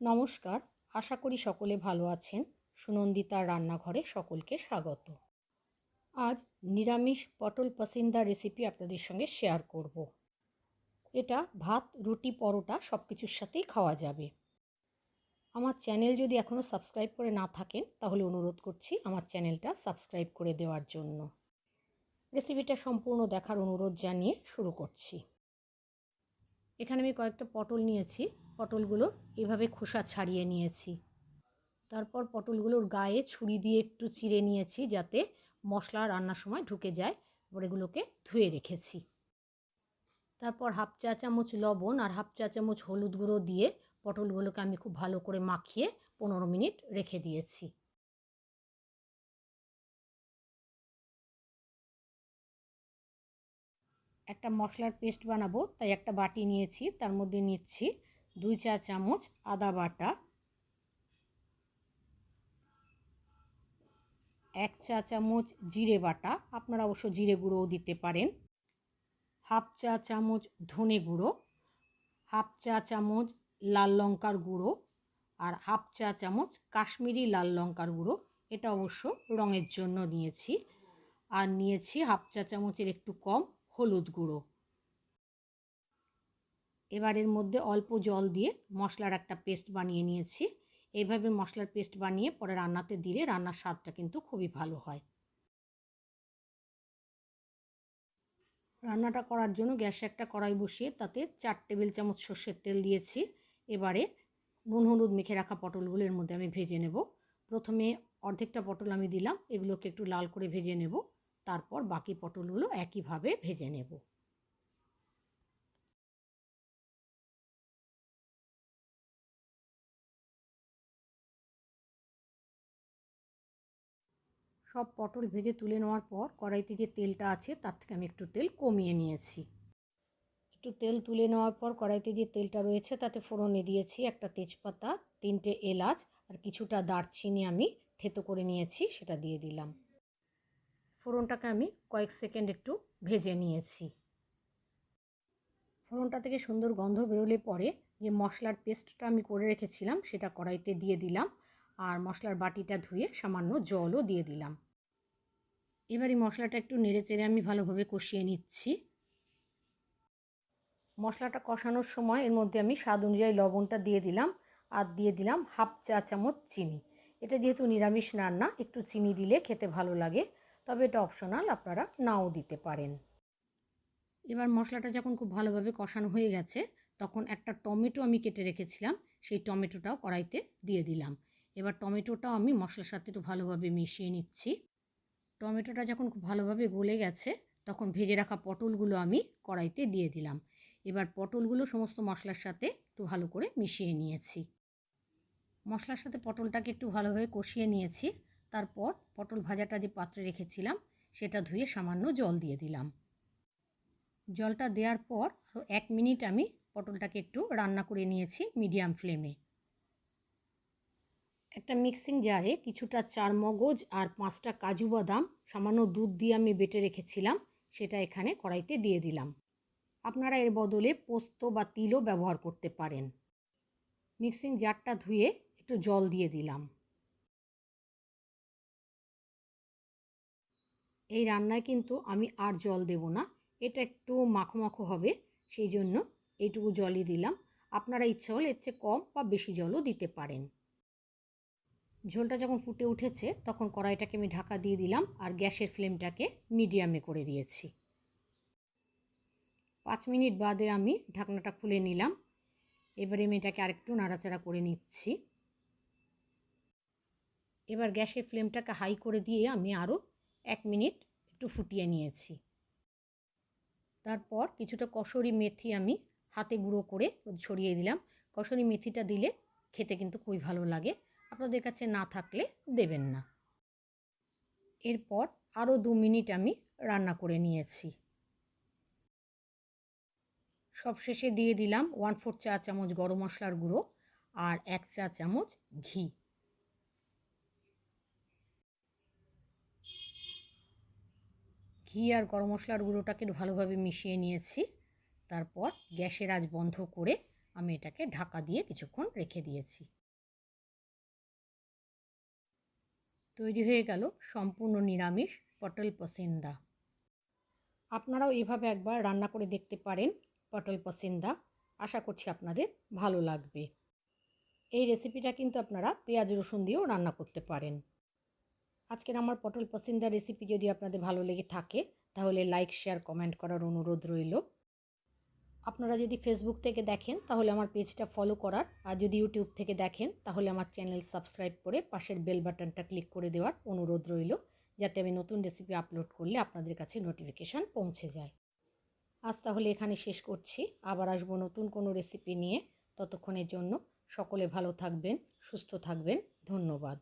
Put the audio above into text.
নমস্কার, আশা করি সকলে ভালো আছেন। সুনন্দিতার রান্নাঘরে সকলকে স্বাগত। আজ নিরামিষ পটল পাসিন্দা রেসিপি আপনাদের সঙ্গে শেয়ার করব। এটা ভাত, রুটি, পরোটা সব কিছুর সাথেই খাওয়া যাবে। আমার চ্যানেল যদি এখনও সাবস্ক্রাইব করে না থাকেন, তাহলে অনুরোধ করছি আমার চ্যানেলটা সাবস্ক্রাইব করে দেওয়ার জন্য। রেসিপিটা সম্পূর্ণ দেখার অনুরোধ জানিয়ে শুরু করছি। এখানে আমি কয়েকটা পটল নিয়েছি। পটলগুলো এভাবে খোসা ছাড়িয়ে নিয়েছি। তারপর পটলগুলোর গায়ে ছুরি দিয়ে একটু চিড়ে নিয়েছি যাতে মশলা রান্নার সময় ঢুকে যায়। এবার এগুলোকে ধুয়ে রেখেছি। তারপর হাফ চা চামচ লবণ আর হাফ চা চামচ হলুদ গুঁড়ো দিয়ে পটলগুলোকে আমি খুব ভালো করে মাখিয়ে পনেরো মিনিট রেখে দিয়েছি। একটা মশলার পেস্ট বানাবো, তাই একটা বাটি নিয়েছি, তার মধ্যে নিচ্ছি দুই চা চামচ আদা বাটা, এক চা চামচ জিরে বাটা, আপনারা অবশ্য জিরে গুঁড়োও দিতে পারেন, হাফ চা চামচ ধনে গুঁড়ো, হাফ চা চামচ লাল লঙ্কার গুঁড়ো আর হাফ চা চামচ কাশ্মীরি লাল লঙ্কার গুঁড়ো। এটা অবশ্য রঙের জন্য নিয়েছি। আর নিয়েছি হাফ চা চামচের একটু কম হলুদ গুঁড়ো। এবার এর মধ্যে অল্প জল দিয়ে মশলার একটা পেস্ট বানিয়ে নিয়েছি। এইভাবে মশলার পেস্ট বানিয়ে পরে রান্নাতে দিলে রান্নার স্বাদটা কিন্তু খুবই ভালো হয়। রান্নাটা করার জন্য গ্যাসে একটা কড়াই বসিয়ে তাতে চার টেবিল চামচ সর্ষের তেল দিয়েছি। এবারে নুন, হলুদ মেখে রাখা পটলগুলো এর মধ্যে আমি ভেজে নেব। প্রথমে অর্ধেকটা পটল আমি দিলাম। এগুলোকে একটু লাল করে ভেজে নেব। তারপর বাকি পটলগুলো একইভাবে ভেজে নেব। সব পটল ভেজে তুলে নেওয়ার পর কড়াইতে যে তেলটা আছে, তার থেকে আমি একটু তেল কমিয়ে নিয়েছি। একটু তেল তুলে নেওয়ার পর কড়াইতে যে তেলটা রয়েছে, তাতে ফোড়নে দিয়েছি একটা তেজপাতা, তিনটে এলাচ আর কিছুটা দারচিনি আমি থেতো করে নিয়েছি, সেটা দিয়ে দিলাম। ফোড়নটাকে আমি কয়েক সেকেন্ড একটু ভেজে নিয়েছি। ফোড়নটা থেকে সুন্দর গন্ধ বেরোলে পরে যে মশলার পেস্টটা আমি করে রেখেছিলাম, সেটা কড়াইতে দিয়ে দিলাম আর মশলার বাটিটা ধুয়ে সামান্য জলও দিয়ে দিলাম। এবার এই মশলাটা একটু নেড়ে চেড়ে আমি ভালোভাবে কষিয়ে নিচ্ছি। মশলাটা কষানোর সময় এর মধ্যে আমি স্বাদ অনুযায়ী লবণটা দিয়ে দিলাম আর দিয়ে দিলাম হাফ চা চামচ চিনি। এটা যেহেতু নিরামিষ রান্না, একটু চিনি দিলে খেতে ভালো লাগে, তবে এটা অপশনাল, আপনারা নাও দিতে পারেন। এবার মশলাটা যখন খুব ভালোভাবে কষানো হয়ে গেছে, তখন একটা টমেটো আমি কেটে রেখেছিলাম, সেই টমেটোটাও কড়াইতে দিয়ে দিলাম। এবার টমেটোটাও আমি মশলার সাথে একটু ভালোভাবে মিশিয়ে নিচ্ছি। টমেটোটা যখন খুব ভালোভাবে গলে গেছে, তখন ভেজে রাখা পটলগুলো আমি কড়াইতে দিয়ে দিলাম। এবার পটলগুলো সমস্ত মশলার সাথে একটু ভালো করে মিশিয়ে নিয়েছি। মশলার সাথে পটলটাকে একটু ভালোভাবে কষিয়ে নিয়েছি। তারপর পটল ভাজাটা যে পাত্রে রেখেছিলাম, সেটা ধুয়ে সামান্য জল দিয়ে দিলাম। জলটা দেওয়ার পর এক মিনিট আমি পটলটাকে একটু রান্না করে নিয়েছি মিডিয়াম ফ্লেমে। একটা মিক্সিং জারে কিছুটা চার মগজ আর পাঁচটা কাজু বাদাম, সামান্য দুধ দিয়ে আমি বেটে রেখেছিলাম, সেটা এখানে কড়াইতে দিয়ে দিলাম। আপনারা এর বদলে পোস্ত বা তিলও ব্যবহার করতে পারেন। মিক্সিং জারটা ধুয়ে একটু জল দিয়ে দিলাম। এই রান্নায় কিন্তু আমি আর জল দেব না, এটা একটু মাখো মাখো হবে, সেই জন্য এইটুকু জলই দিলাম। আপনারা ইচ্ছা হলে এর চেয়ে কম বা বেশি জলও দিতে পারেন। ঝোলটা যখন ফুটে উঠেছে, তখন কড়াইটাকে আমি ঢাকা দিয়ে দিলাম আর গ্যাসের ফ্লেমটাকে মিডিয়ামে করে দিয়েছি। পাঁচ মিনিট বাদে আমি ঢাকনাটা খুলে নিলাম। এবারে আমি এটাকে আরেকটু নাড়াচাড়া করে নিচ্ছি। এবার গ্যাসের ফ্লেমটাকে হাই করে দিয়ে আমি আরও এক মিনিট একটু ফুটিয়ে নিয়েছি। তারপর কিছুটা কসরি মেথি আমি হাতে গুঁড়ো করে ছড়িয়ে দিলাম। কসরি মেথিটা দিলে খেতে কিন্তু খুবই ভালো লাগে। আপনাদের কাছে না থাকলে দেবেন না। এরপর আরও দু মিনিট আমি রান্না করে নিয়েছি। সবশেষে দিয়ে দিলাম ওয়ান ফোর চা চামচ গরম মশলার গুঁড়ো আর এক চা চামচ ঘি। ঘি আর গরম মশলার গুঁড়োটাকে ভালোভাবে মিশিয়ে নিয়েছি। তারপর গ্যাসের আজ বন্ধ করে আমি এটাকে ঢাকা দিয়ে কিছুক্ষণ রেখে দিয়েছি। তৈরি হয়ে গেল সম্পূর্ণ নিরামিষ পটল পসিন্দা। আপনারাও এভাবে একবার রান্না করে দেখতে পারেন পটল পসিন্দা। আশা করছি আপনাদের ভালো লাগবে। এই রেসিপিটা কিন্তু আপনারা পেঁয়াজ, রসুন দিয়েও রান্না করতে পারেন। আজকের আমার পটল পসিন্দা রেসিপি যদি আপনাদের ভালো লেগে থাকে, তাহলে লাইক, শেয়ার, কমেন্ট করার অনুরোধ রইল। আপনারা যদি ফেসবুক থেকে দেখেন, তাহলে আমার পেজটা ফলো করার। আর যদি ইউটিউব থেকে দেখেন, তাহলে আমার চ্যানেল সাবস্ক্রাইব করে পাশের বেল বাটনটা ক্লিক করে দেওয়ার অনুরোধ রইল, যাতে আমি নতুন রেসিপি আপলোড করলে আপনাদের কাছে নোটিফিকেশান পৌঁছে যায়। আজ তাহলে এখানে শেষ করছি। আবার আসব নতুন কোনো রেসিপি নিয়ে। ততক্ষণের জন্য সকলে ভালো থাকবেন, সুস্থ থাকবেন। ধন্যবাদ।